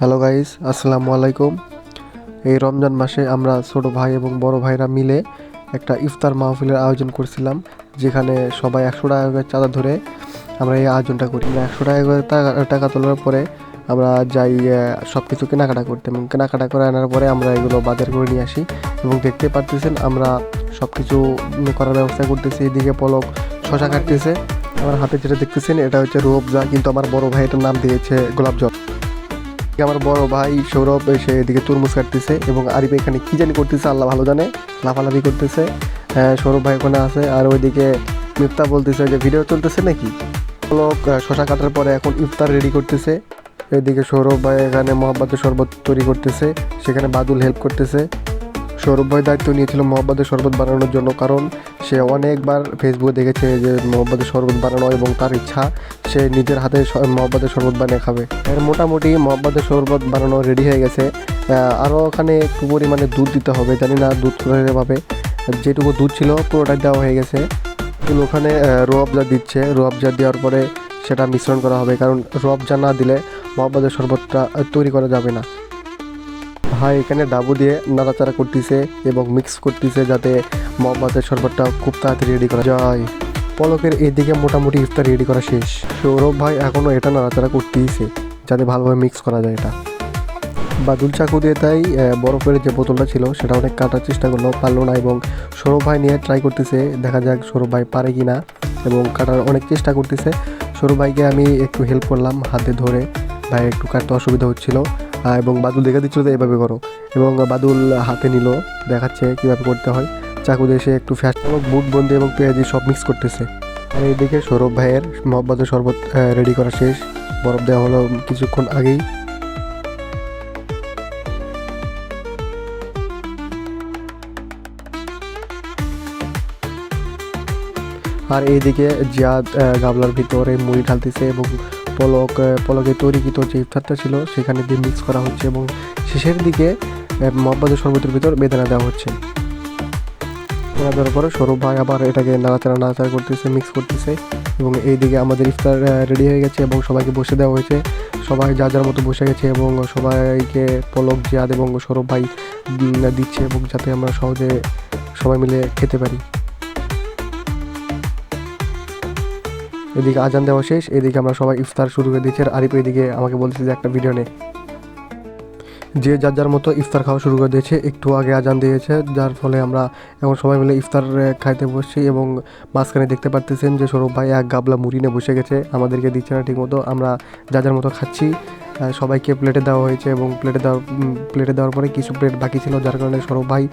Hello guys আসসালামু আলাইকুম এই রমজান মাসে আমরা ছোট ভাই এবং বড় ভাইরা মিলে একটা ইফতার মাহফিলের আয়োজন করছিলাম, যেখানে সবাই একশো টাকা করে চাঁদা ধরে আমরা এই আয়োজনটা করি। একশো টাকা করে টাকা তোলার পরে আমরা যাই সব কিছু কেনাকাটা করতে। এবং কেনাকাটা করে আনার পরে আমরা এগুলো বাজার করে নিয়ে আসি। এবং দেখতে পারতেছেন আমরা সব কিছু করার ব্যবস্থা করতেছি। এদিকে পলক শশা কাটতেছে। আমার হাতে যেটা দেখতেছেন, এটা হচ্ছে রোবজা কিন্তু আমার বড় ভাই এটার নাম দিয়েছে গোলাপজল। আমার বড় ভাই সৌরভ এসে এদিকে তরমুজ কাটতেছে এবং আরিফ এখানে কি জানি করতেছে আল্লাহ ভালো জানে লাফালাফি করতেছে। হ্যাঁ, সৌরভ ভাই ওখানে আছে আর ওইদিকে মিফতা বলতেছে যে ভিডিও চলতেছে নাকি? লোক শশা কাটার পরে এখন ইফতার রেডি করতেছে। এদিকে সৌরভ ভাই এখানে মোহাম্মদের শরবত তৈরি করতেছে সেখানে বাদুল হেল্প করতেছে। সৌরভ ভাই দায়িত্ব নিয়েছিল মোহাম্মদের শরবত বানানোর জন্য, কারণ সে অনেকবার ফেসবুকে দেখেছে যে মোহাম্মদের শরবত বানানো এবং তার ইচ্ছা, সে নিজের হাতে মহব্বতের শরবত বানিয়ে খাবে। এর মোটামুটি মহব্বতের শরবত বানানো রেডি হয়ে গেছে। আরও ওখানে একটু পরিমাণে দুধ দিতে হবে, জানি না দুধ কোথায় পাবে যেটুকু দুধ ছিল পুরোটাই দেওয়া হয়ে গেছে। কিন্তু ওখানে রোয়াবজা দিচ্ছে রোয়াবজা দেওয়ার পরে সেটা মিশ্রণ করা হবে, কারণ রোয়াবজা না দিলে মহব্বতের শরবতটা তৈরি করা যাবে না। ভাই এখানে ডাবু দিয়ে নাড়াচাড়া করতেছে এবং মিক্স করতেছে যাতে মহব্বতের শরবতটা খুব তাড়াতাড়ি রেডি করা যায়। পলকের এদিকে মোটামুটি ইফতার রেডি করা শেষ। সৌরভ ভাই এখনও এটা নাড়াচাড়া করতেইছে, যাতে ভালোভাবে মিক্স করা যায় এটা। বাদুল চাকু দিয়ে তাই বরফের যে বোতলটা ছিল, সেটা অনেক কাটার চেষ্টা করল পারল না এবং সৌরভ ভাই নিয়ে ট্রাই করতেছে, দেখা যাক সৌরভ ভাই পারে কি না এবং কাটার অনেক চেষ্টা করতেছে। সৌরভ ভাইকে আমি একটু হেল্প করলাম হাতে ধরে ভাই একটু কাটতে অসুবিধা হচ্ছিল। এবং বাদুল দেখা দিচ্ছিল যে এভাবে করো। এবং বাদুল হাতে নিল দেখাচ্ছে কীভাবে করতে হয়। চাকু সে একটু ফ্যাস বুট বন্দি এবং পেঁয়াজি সব মিক্স করতেছে। আর এইদিকে সৌরভ ভাইয়ের মহব্বতের শরবত রেডি করা শেষ। বরফ দেওয়া হলো কিছুক্ষণ আগেই। আর এইদিকে জিয়াদ আহ, গামলার ভিতরে মুড়ি ঢালতেছে এবং পলক পলকে তৈরিকৃত যে ইফতারটা ছিল, সেখানে দিয়ে মিক্স করা হচ্ছে এবং শেষের দিকে মহব্বতের শরবতের ভিতর বেদানা দেওয়া হচ্ছে। বেদানা দেওয়ার পরে সৌরভ ভাই আবার এটাকে নাড়াচাড়া নাড়াচাড়া করতেছে মিক্স করতেছে এবং এইদিকে আমাদের ইফতার রেডি হয়ে গেছে এবং সবাইকে বসে দেওয়া হয়েছে। সবাই যা যার মতো বসে গেছে এবং সবাইকে পলক, জিয়াদ এবং সৌরভ ভাই দিচ্ছে এবং যাতে আমরা সহজে সবাই মিলে খেতে পারি। এদিকে আজান দেওয়া শেষ, এদিকে আমরা সবাই ইফতার শুরু করে দিচ্ছি আর আরিফ এদিকে আমাকে বলছে যে, একটা ভিডিও নে। যে যার যার মতো ইফতার খাওয়া শুরু করে দিয়েছে, একটু আগে আজান দিয়েছে, যার ফলে আমরা এখন সবাই মিলে ইফতার খাইতে বসছি এবং মাঝখানে দেখতে পারতেছেন যে সৌরভ ভাই এক গাবলা মুড়ি নিয়ে বসে গেছে। আমাদেরকে দিচ্ছে না ঠিকমতো, আমরা যার যার মতো খাচ্ছি সবাইকে প্লেটে দেওয়া হয়েছে এবং প্লেটে দেওয়া প্লেটে দেওয়ার পরে কিছু প্লেট বাকি ছিল, যার কারণে সৌরভ ভাই,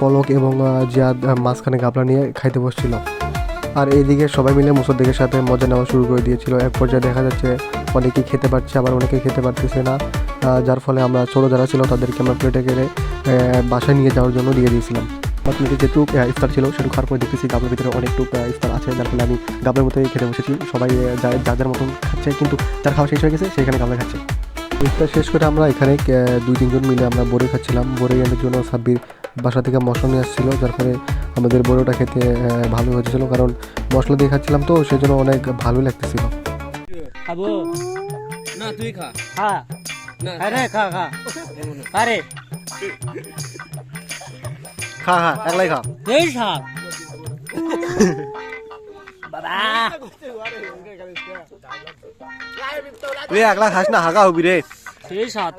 পলক এবং জিয়াদ মাঝখানে গাবলা নিয়ে খাইতে বসছিল। আর এইদিকে সবাই মিলে মুসদ্দিকের সাথে মজা নেওয়া শুরু করে দিয়েছিল। এক পর্যায়ে দেখা যাচ্ছে অনেকেই খেতে পারছে আবার অনেকে খেতে পারতেছে না। যার ফলে আমরা ছোটো যারা ছিল তাদেরকে আমরা প্লেটে আহ, বাসায় নিয়ে যাওয়ার জন্য দিয়ে দিয়েছিলাম। আপনাদের যেটুক ইফতার ছিল সেটুকু খাওয়ার পরে দেখতেছি গাবলার ভিতরে অনেকটুক ইফতার আছে যার ফলে আমি গাবলার মতোই খেতে বসেছি। সবাই যা যার মতন খাচ্ছে কিন্তু যার খাওয়া শেষ হয়ে গেছে সেখানে গাবলা খাচ্ছে। ইফতার শেষ করে আমরা এখানে দুই তিনজন মিলে আমরা বড়ি খাচ্ছিলাম। বড়ি আনার জন্য সাব্বির বাসা থেকে মশলা নিয়ে আসছিল যার ফলে আমাদের বড়িটা খেতে ভালো হয়েছিল। কারণ মশলা দিয়ে খাচ্ছিলাম তো সেই জন্য অনেক ভালো লাগতেছিল। খাব? না তুই খা। খা। আরে খা খা। আরে। খা খা একলাই খা। এই শাক বাবা। তুই একলা খাস না হাগা হবি রে। সাত।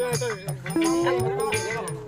やったー!